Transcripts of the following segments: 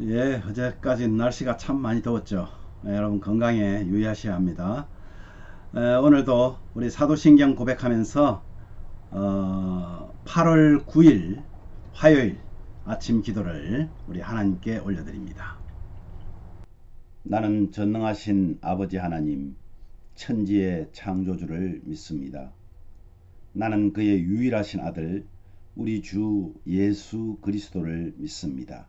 예, 어제까지 날씨가 참 많이 더웠죠. 예, 여러분 건강에 유의하셔야 합니다. 에, 오늘도 우리 사도신경 고백하면서 어, 8월 9일 화요일 아침 기도를 우리 하나님께 올려드립니다. 나는 전능하신 아버지 하나님, 천지의 창조주를 믿습니다. 나는 그의 유일하신 아들, 우리 주 예수 그리스도를 믿습니다.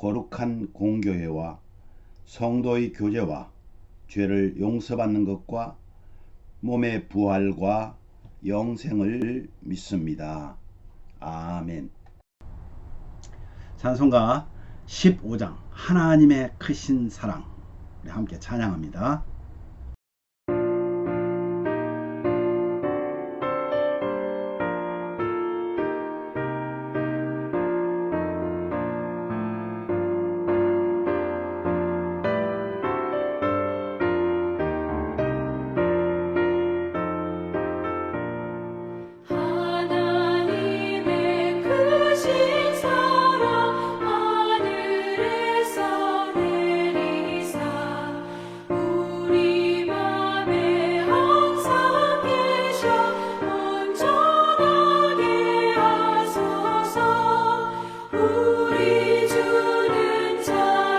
거룩한 공교회와 성도의 교제와 죄를 용서받는 것과 몸의 부활과 영생을 믿습니다. 아멘. 찬송가 15장 하나님의 크신 사랑 함께 찬양합니다.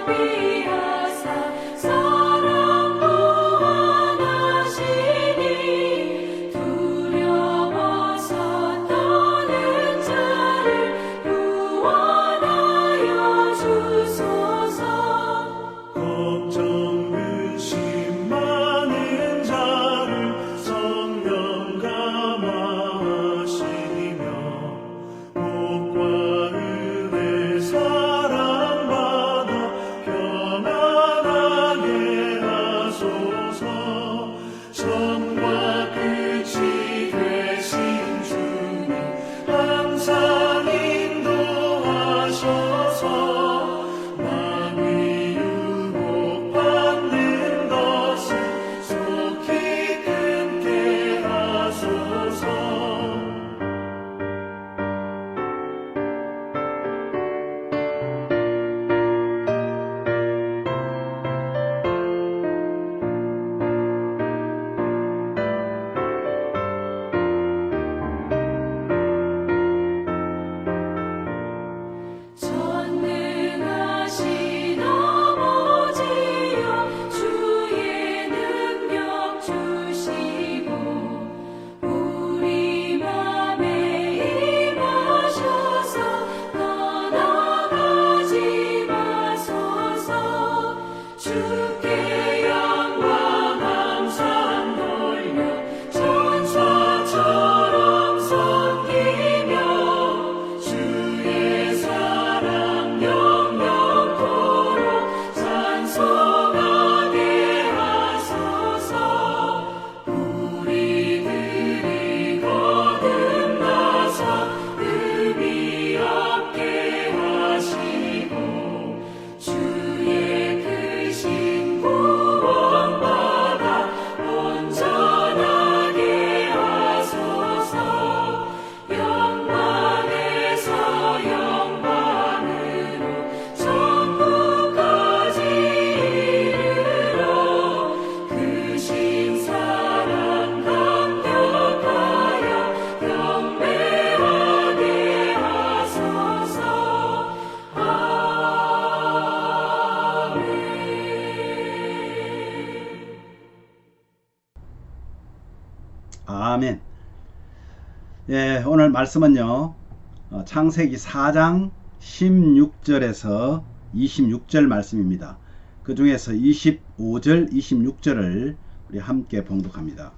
자 오늘 말씀은요. 어, 창세기 4장 16절에서 26절 말씀입니다. 그 중에서 25절, 26절을 우리 함께 봉독합니다.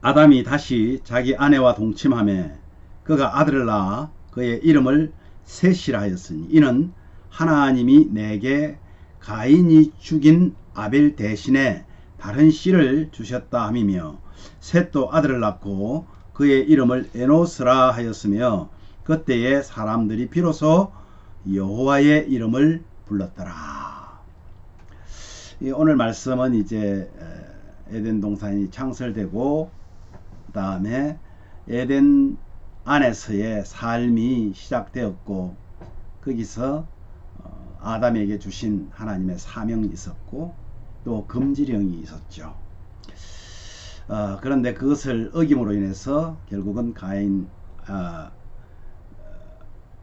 아담이 다시 자기 아내와 동침함에 그가 아들을 낳아 그의 이름을 셋이라 하였으니 이는 하나님이 내게 가인이 죽인 아벨 대신에 다른 씨를 주셨다 함이며 셋도 아들을 낳고 그의 이름을 에노스라 하였으며 그때에 사람들이 비로소 여호와의 이름을 불렀더라. 이 오늘 말씀은 이제 에, 에덴 동산이 창설되고 그 다음에 에덴 안에서의 삶이 시작되었고 거기서 어, 아담에게 주신 하나님의 사명이 있었고 또 금지령이 있었죠. 어, 그런데 그것을 어김으로 인해서 결국은 가인 아,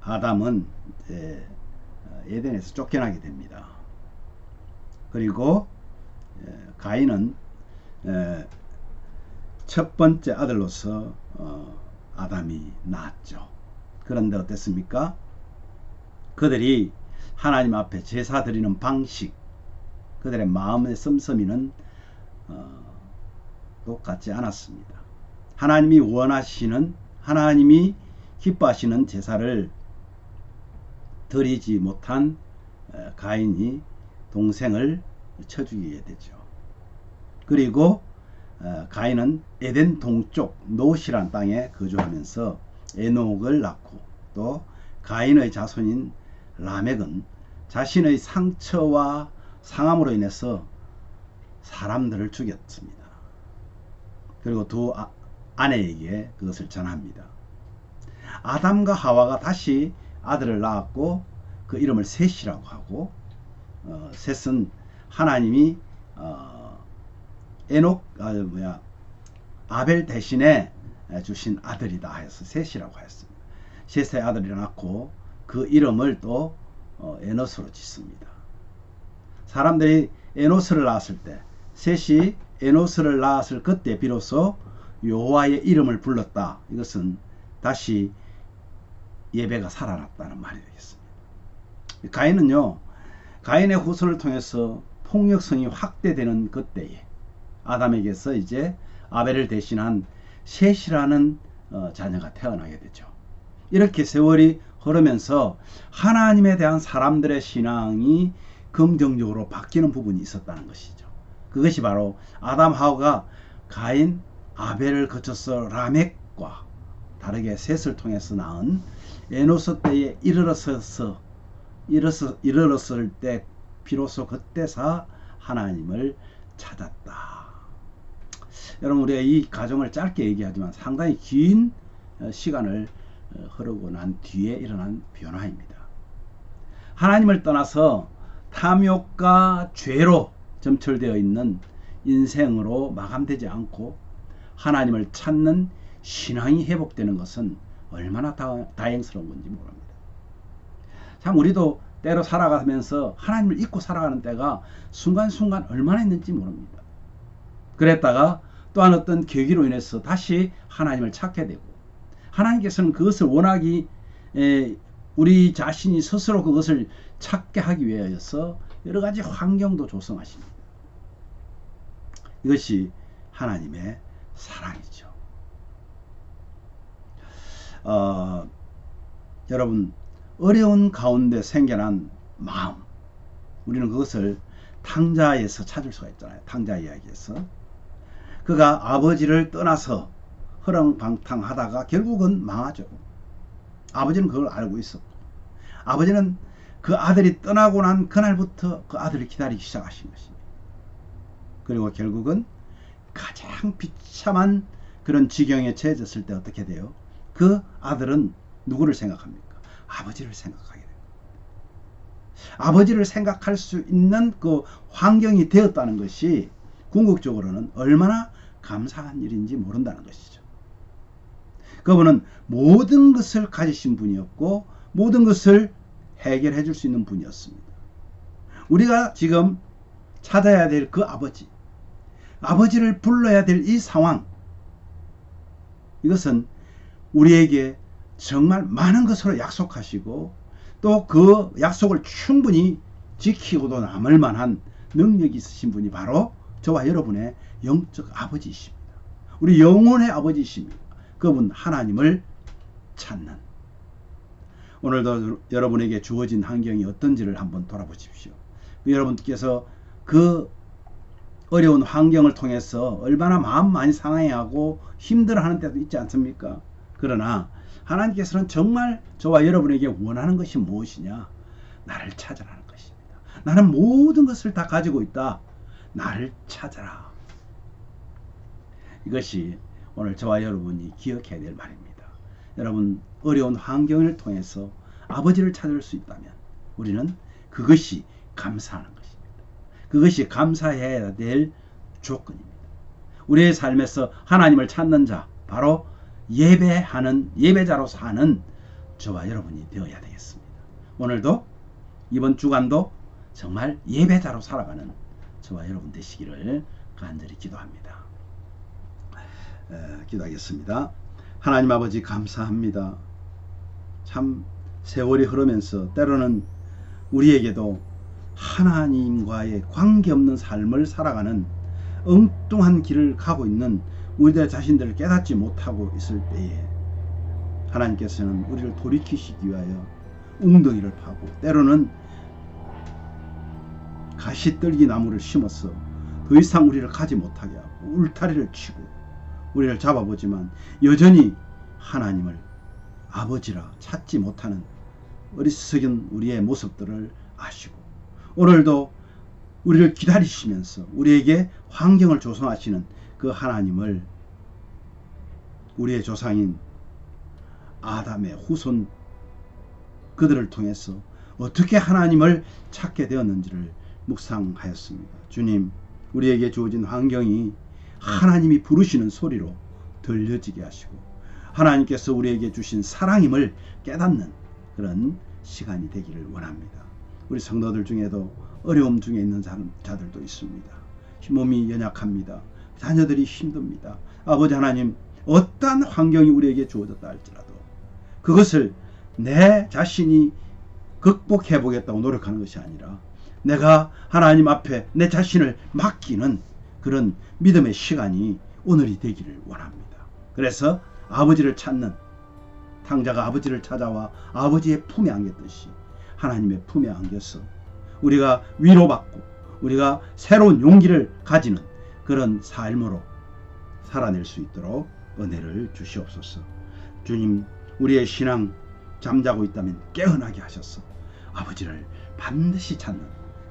아담은 이제 어, 에덴에서 쫓겨나게 됩니다. 그리고 에, 가인은 에, 첫 번째 아들로서 어, 아담이 낳았죠. 그런데 어땠습니까? 그들이 하나님 앞에 제사 드리는 방식, 그들의 마음의 씀씀이는 어, 똑같지 않았습니다. 하나님이 원하시는 하나님이 기뻐하시는 제사를 드리지 못한 에, 가인이 동생을 쳐 죽이게 되죠. 그리고 어, 가인은 에덴 동쪽 노시란 땅에 거주하면서 에녹을 낳고 또 가인의 자손인 라멕은 자신의 상처와 상함으로 인해서 사람들을 죽였습니다. 그리고 두 아- 아내에게 그것을 전합니다. 아담과 하와가 다시 아들을 낳았고 그 이름을 셋이라고 하고 어, 셋은 하나님이 어, 에녹 아 뭐야 아벨 대신에 주신 아들이다 해서 셋이라고 하였습니다. 셋의 아들이 낳고 그 이름을 또 어, 에노스로 짓습니다. 사람들이 에노스를 낳았을 때 셋이 에노스를 낳았을 그때 비로소 여호와의 이름을 불렀다. 이것은 다시 예배가 살아났다는 말이 되겠습니다. 가인은요, 가인의 후손을 통해서 폭력성이 확대되는 그때에 아담에게서 이제 아벨을 대신한 셋이라는 어, 자녀가 태어나게 되죠. 이렇게 세월이 흐르면서 하나님에 대한 사람들의 신앙이 긍정적으로 바뀌는 부분이 있었다는 것이죠. 그것이 바로 아담 하와가 가인 아벨을 거쳐서 라멕과 다르게 셋을 통해서 낳은 에노스 때에 이르러서서 이르러 이르렀을 때 비로소 그때사 하나님을 찾았다. 여러분 우리가 이 가정을 짧게 얘기하지만 상당히 긴 어, 시간을 어, 흐르고 난 뒤에 일어난 변화입니다. 하나님을 떠나서 탐욕과 죄로 점철되어 있는 인생으로 마감되지 않고 하나님을 찾는 신앙이 회복되는 것은 얼마나 다, 다행스러운 건지 모릅니다. 참 우리도 때로 살아가면서 하나님을 잊고 살아가는 때가 순간순간 얼마나 있는지 모릅니다. 그랬다가 또한 어떤 계기로 인해서 다시 하나님을 찾게 되고 하나님께서는 그것을 원하기 에, 우리 자신이 스스로 그것을 찾게 하기 위하여서 여러 가지 환경도 조성하십니다. 이것이 하나님의 사랑이죠. 어, 여러분 어려운 가운데 생겨난 마음 우리는 그것을 탕자에서 찾을 수가 있잖아요. 탕자 이야기에서 그가 아버지를 떠나서 허랑방탕하다가 결국은 망하죠. 아버지는 그걸 알고 있었고 아버지는 그 아들이 떠나고 난 그날부터 그 아들을 기다리기 시작하신 것입니다. 그리고 결국은 가장 비참한 그런 지경에 처해졌을 때 어떻게 돼요? 그 아들은 누구를 생각합니까? 아버지를 생각하게 됩니다. 아버지를 생각할 수 있는 그 환경이 되었다는 것이 궁극적으로는 얼마나 감사한 일인지 모른다는 것이죠. 그분은 모든 것을 가지신 분이었고 모든 것을 해결해 줄 수 있는 분이었습니다. 우리가 지금 찾아야 될 그 아버지, 아버지를 불러야 될 이 상황, 이것은 우리에게 정말 많은 것으로 약속하시고 또 그 약속을 충분히 지키고도 남을 만한 능력이 있으신 분이 바로 저와 여러분의 영적 아버지이십니다. 우리 영혼의 아버지이십니다. 그분 하나님을 찾는 오늘도 여러분에게 주어진 환경이 어떤지를 한번 돌아보십시오. 여러분께서 그 어려운 환경을 통해서 얼마나 마음 많이 상해하고 힘들어하는 때도 있지 않습니까? 그러나 하나님께서는 정말 저와 여러분에게 원하는 것이 무엇이냐? 나를 찾으라는 것입니다. 나는 모든 것을 다 가지고 있다. 나를 찾아라. 이것이 오늘 저와 여러분이 기억해야 될 말입니다. 여러분 어려운 환경을 통해서 아버지를 찾을 수 있다면 우리는 그것이 감사하는. 그것이 감사해야 될 조건입니다. 우리의 삶에서 하나님을 찾는 자 바로 예배하는 예배자로 사는 저와 여러분이 되어야 되겠습니다. 오늘도 이번 주간도 정말 예배자로 살아가는 저와 여러분 되시기를 간절히 기도합니다. 에, 기도하겠습니다. 하나님 아버지 감사합니다. 참 세월이 흐르면서 때로는 우리에게도 하나님과의 관계없는 삶을 살아가는 엉뚱한 길을 가고 있는 우리들 자신들을 깨닫지 못하고 있을 때에 하나님께서는 우리를 돌이키시기 위하여 웅덩이를 파고 때로는 가시떨기 나무를 심어서 더 이상 우리를 가지 못하게 하고 울타리를 치고 우리를 잡아보지만 여전히 하나님을 아버지라 찾지 못하는 어리석은 우리의 모습들을 아시고 오늘도 우리를 기다리시면서 우리에게 환경을 조성하시는 그 하나님을 우리의 조상인 아담의 후손 그들을 통해서 어떻게 하나님을 찾게 되었는지를 묵상하였습니다. 주님, 우리에게 주어진 환경이 하나님이 부르시는 소리로 들려지게 하시고 하나님께서 우리에게 주신 사랑임을 깨닫는 그런 시간이 되기를 원합니다. 우리 성도들 중에도 어려움 중에 있는 자들도 있습니다. 몸이 연약합니다. 자녀들이 힘듭니다. 아버지 하나님, 어떠한 환경이 우리에게 주어졌다 할지라도 그것을 내 자신이 극복해 보겠다고 노력하는 것이 아니라 내가 하나님 앞에 내 자신을 맡기는 그런 믿음의 시간이 오늘이 되기를 원합니다. 그래서 아버지를 찾는 탕자가 아버지를 찾아와 아버지의 품에 안겼듯이 하나님의 품에 안겨서 우리가 위로받고 우리가 새로운 용기를 가지는 그런 삶으로 살아낼 수 있도록 은혜를 주시옵소서. 주님, 우리의 신앙 잠자고 있다면 깨어나게 하셔서 아버지를 반드시 찾는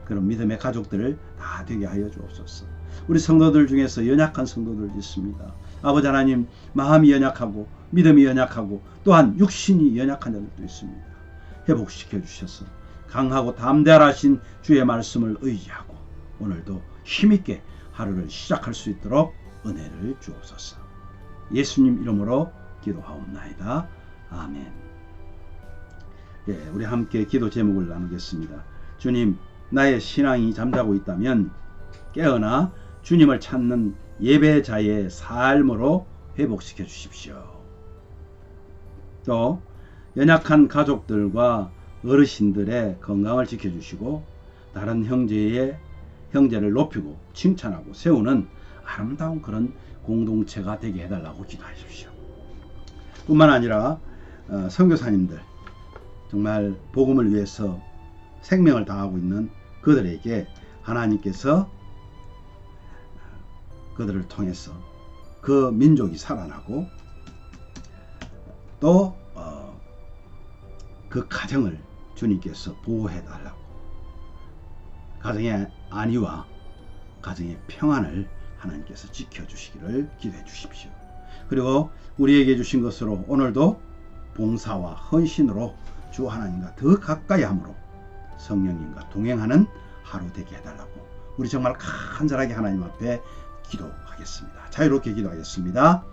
그런 믿음의 가족들을 다 되게 하여 주옵소서. 우리 성도들 중에서 연약한 성도들 있습니다. 아버지 하나님, 마음이 연약하고 믿음이 연약하고 또한 육신이 연약한 자들도 있습니다. 회복시켜 주셔서 강하고 담대하신 주의 말씀을 의지하고 오늘도 힘있게 하루를 시작할 수 있도록 은혜를 주옵소서. 예수님 이름으로 기도하옵나이다. 아멘. 예, 우리 함께 기도 제목을 나누겠습니다. 주님, 나의 신앙이 잠자고 있다면 깨어나 주님을 찾는 예배자의 삶으로 회복시켜 주십시오. 또 연약한 가족들과 어르신들의 건강을 지켜주시고 다른 형제의 형제를 높이고 칭찬하고 세우는 아름다운 그런 공동체가 되게 해달라고 기도하십시오. 뿐만 아니라 어, 선교사님들 정말 복음을 위해서 생명을 다하고 있는 그들에게 하나님께서 그들을 통해서 그 민족이 살아나고 또 어, 그 가정을 주님께서 보호해 달라고 가정의 안위와 가정의 평안을 하나님께서 지켜주시기를 기도해 주십시오. 그리고 우리에게 주신 것으로 오늘도 봉사와 헌신으로 주 하나님과 더 가까이 함으로 성령님과 동행하는 하루 되게 해달라고 우리 정말 간절하게 하나님 앞에 기도하겠습니다. 자유롭게 기도하겠습니다.